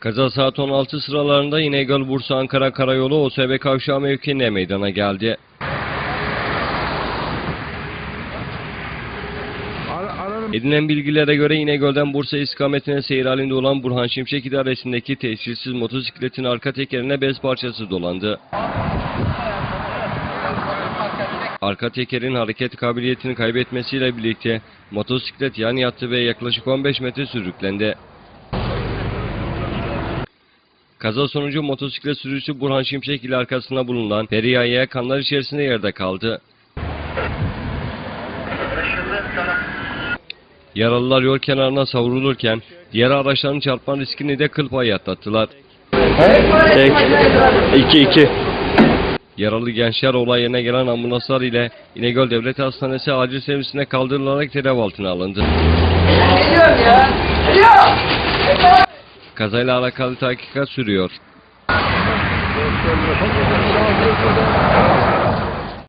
Kaza saat 16 sıralarında İnegöl Bursa Ankara Karayolu OSB kavşağı mevkiinde meydana geldi. Edinilen bilgilere göre İnegöl'den Bursa istikametine seyir halinde olan Burhan Şimşek idaresindeki tescilsiz motosikletin arka tekerine bez parçası dolandı. Arka tekerin hareket kabiliyetini kaybetmesiyle birlikte motosiklet yan yattı ve yaklaşık 15 metre sürüklendi. Kaza sonucu motosiklet sürücüsü Burhan Şimşek ile arkasında bulunan Feriha'ya kanlar içerisinde yerde kaldı. Yaralılar yol kenarına savrulurken diğer araçların çarpma riskini de kıl payı atlattılar. Tek. 2 2. Yaralı gençler olay yerine gelen ambulanslar ile İnegöl Devlet Hastanesi acil servisine kaldırılarak tedavi altına alındı. Kazayla alakalı tahkikat sürüyor.